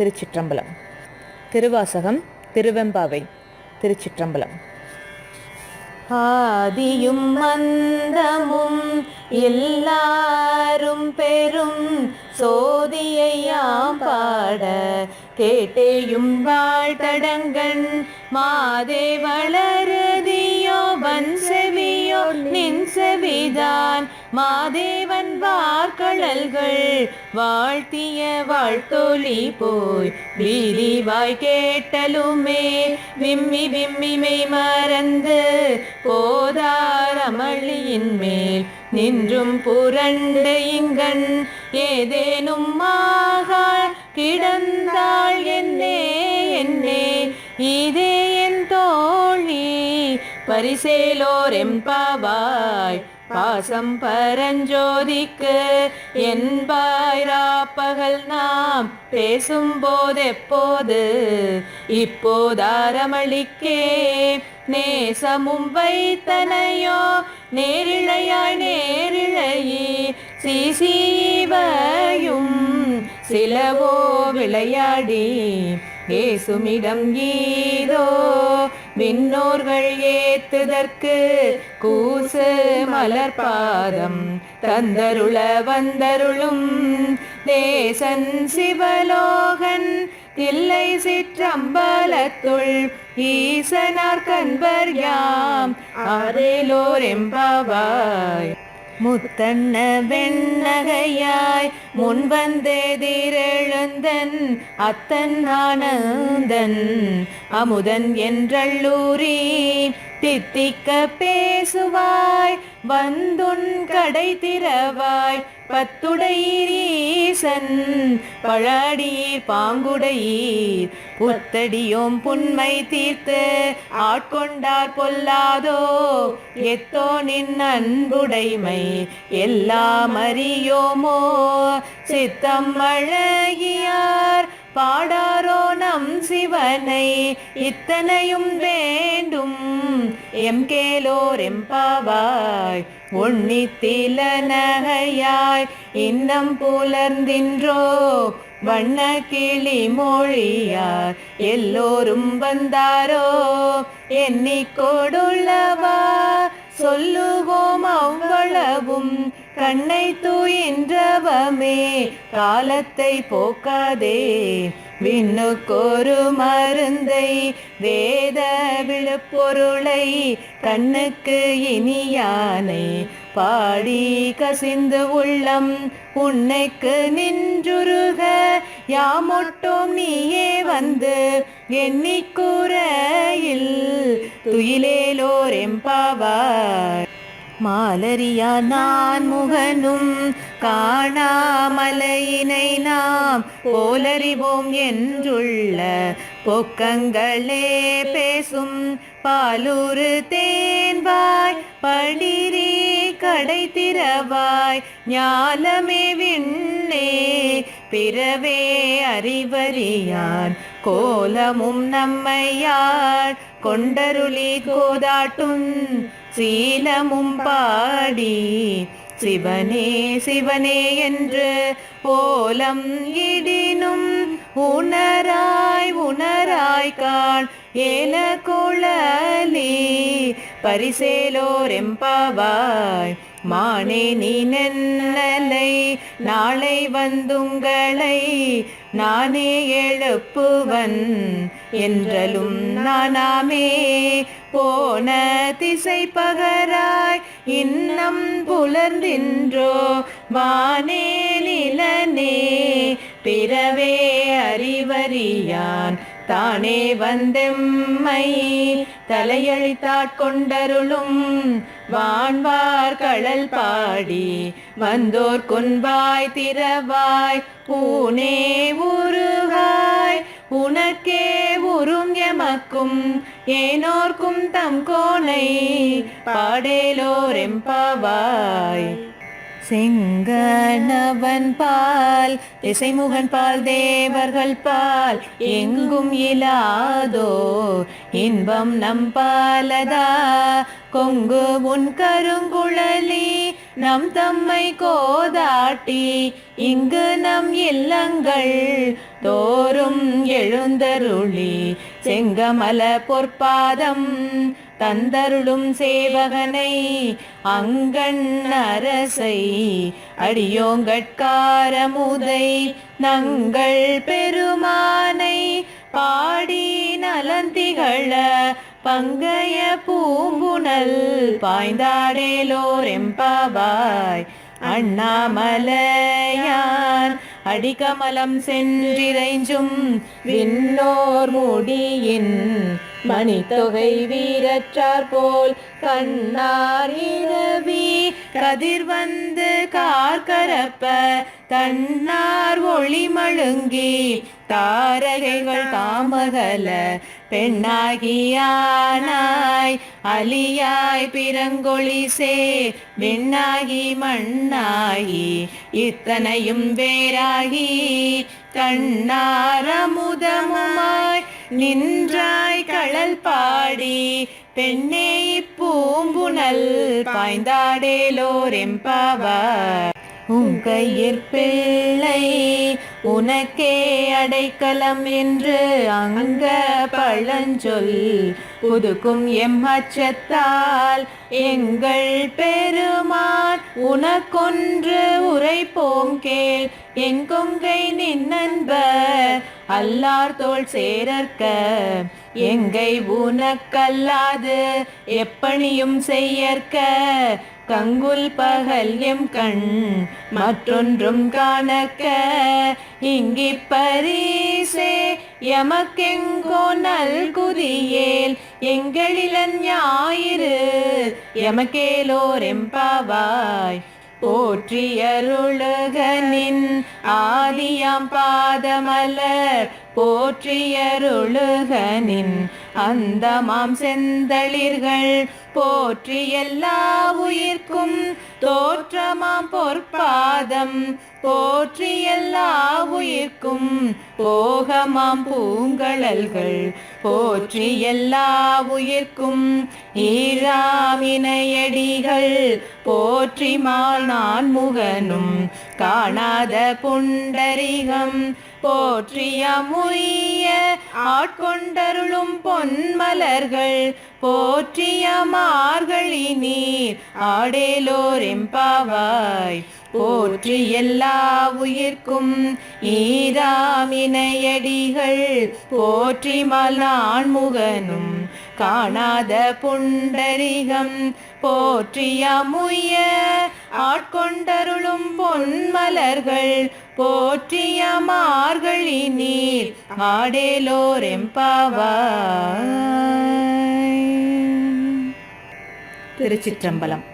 திருச்சிற்றம்பலம். திருவாசகம் திருவெம்பாவை திருச்சிற்றம்பலம். ஆதியும் மந்தமும் எல்லாரும் பெரும் சோதியையாம் பாட கேட்டேயும் வாழ்த்தடங்கண் மாதே வளருதியோ வன்சே நின் செவிதான் மாதேவன் வார்கழல்கள் வாழ்த்திய வாழ்த்தொலி போய் விரிவாய் கேட்டலுமே. விம்மி விம்மிமை மறந்து போதாரமளியின் மேல் நின்றும் புரண்ட இங்கண் ஏதேனும் மாகாள் கிடந்தாள் என்னே என்னே. இதே பரிசேலோர் பாசம் பரஞ்சோதிக்கு என்பாய் ராப்பகல் நாம் பேசும்போதெப்போது இப்போதாரமளிக்கே நேசமும் வைத்தனையோ நேரிழையாய் நேரிழையி சிசீவையும் சிலவோ விளையாடி ஏசுமிடம் கீதோ விண்ணோர்கள் ஏத்துதற்கு கூசு மலர்பாதம் தந்தருள வந்தருளும் தேசன் சிவலோகன் தில்லை சிற்றம்பலத்துள் ஈசனார் கண்பர் யாம். ஆரேலோர் எம்பாவாய். முத்தண்ண வெண்ணகையாய் முன்வந்தெதிரெழுந்தன் அத்தன் ஆனந்தன் அமுதன் என்றள்ளூரி தித்திக்க பேசுவாய் வந்துன் கடை திறவாய் பத்துடையீசன் பழாடீர் பாங்குடையீர் புத்தடியோம் புண்மை தீர்த்து ஆட்கொண்டார் பொல்லாதோ எத்தோ நின் அன்புடைமை எல்லாம் அறியோமோ சித்தம் அழகி அழகியார் பாடாரோ நம் சிவனை இத்தனையும் வேண்டும். எம் கேலோர் எம்பாவாய் உன்னித்தில நகையாய் இன்னம் புலர்ந்தின்றோ வண்ண கிளி மொழியார் எல்லோரும் வந்தாரோ எண்ணிக்கோடுள்ளவா சொல்லுவோம் அவ்வளவும். கண்ணை தூயின்றவமே காலத்தை போக்காதே. விண்ணுக்கொரு மருந்தை வேத விழுப்பொருளை கண்ணுக்கு இனியானை. பாடி கசிந்து உள்ளம் உன்னைக்கு நின்றுருக. யாமொட்டோம் நீயே வந்து எண்ணிக்கூறையில் துயிலேலோர் எம்பாவார். மாலரியா நான் முகனும் காணாமலையினை நாம் போலறிவோம் என்றுள்ள பொக்கங்களே பேசும் பாலூரு தேன்வாய் படிரி கடை திறவாய் ஞாலமே விண்ணே பிறவே அறிவறியான். கோலமும் நம்மையார் கொண்டருளி கோதாட்டும் சீலமும் பாடி சிவனே சிவனே என்று ஓலம் இடினும் உணராய் உணராய் காண் ஏல குழலி பரிசேலோர் எம்பாவாய் மானே நீ நென்னலை நாளை வந்துங்களை நானே எழுப்புவன். என்றலும் நானாமே போன திசை பகராய் இன்னம் புலர்ந்தின்றோ வானே நிலனே பிறவே அறிவறியான் தானே வந்தெம்மை. தலையழித்தாட்கொண்டருளும் வான்வார் கடல் பாடி வந்தோர் கொன்பாய் திறவாய். பூனே உருவாய் உனக்கே உறும் எமக்கும். ஏனோர்க்கும் தம் கோனை பாடேலோர் எம்பாவாய் செங்கணவன் பால் திசைமுகன் பால் தேவர்கள் பால் எங்கும் இலாதோ இன்பம் நம் பாலதா. கொங்கு உன் கருங்குழலி நம் தம்மை கோதாட்டி இங்கு நம் இல்லங்கள் தோறும் எழுந்தருளி செங்கமல பொற்பாதம் தந்தருளும் சேவகனை அங்கண் அரசை அடியோங்கட்காரமுதை நங்கள் பெருமானை பாடி நலந்திகள பங்கைய பூங்குணல் பாய்ந்தாடேலோர் எம்பாவாய் அண்ணாமலையான் அடிகமலம் சென்றிரைஞ்சும் விண்ணோர் முடியின் மணித்தொகை வீரற்றார் போல் கண்ணார் கதிர் வந்து கார்கரப்ப தன்னார் ஒளி மழுங்கி தாரகைகள் தாமகல பெண்ணாகியானார். அலியாய் பிறங்கொழி சே விண்ணாகி மண்ணாகி இத்தனையும் வேறாகி கண்ணாரமுதமாய் நின்றாய் களல் பாடி பெண்ணே பூம்புணல் பாய்ந்தாடேலோர் எம்பாவார் உன் கையிற் உனக்கே அடைக்கலம் என்று அங்க பழஞ்சொல். புதுக்கும் எம் அச்சத்தால் எங்கள் பெருமான் உனக்கொன்று உரைப்போம் கேள். எங்கொங்கை நின்னன்பர் அல்லார் தோல் சேரற்க எங்கை உனக்கல்லாது எப்பணியும் செய்யற்க. கங்குல் பகல் எம் கண் மற்றொன்றும் காணக்க. இங்கி பரிசே எமக்கெங்கோ நல்குதியேல். எங்களிலன் ஞாயிறு எமக்கேலோர் எம்பாவாய் போற்றியருளுகனின் ஆதியாம் பாதமலர். போற்றியருளுகனின் அந்த மாம் செந்தளிர்கள் போற்றி எல்லா உயிர்க்கும் தோற்றமாம் பொற்பாதம் போற்றி எல்லா உயிர்க்கும் போகமாம் பூங்கழல்கள் போற்றி எல்லா உயிர்க்கும் ஈராமினையடிகள் போற்றி மால் நான் முகனும் காணாத புண்டரிகம் போற்றிய முய்ய ஆட்கொண்டருளும் பொன்மலர்கள் போற்றிய மார்கழி நீர் ஆடேலோர் எம்பாவாய் போற்றி எல்லா உயிர்க்கும் ஈராமினையடிகள் போற்றி மலான் முகனும் காணாத புண்டரிகம் போற்றிய முய்ய ஆட்கொண்டருளும் பொன்மலர்கள் போற்றிய மார்கழி நீர் ஆடேலோர் எம்பாவாய் திருச்சிற்றம்பலம்.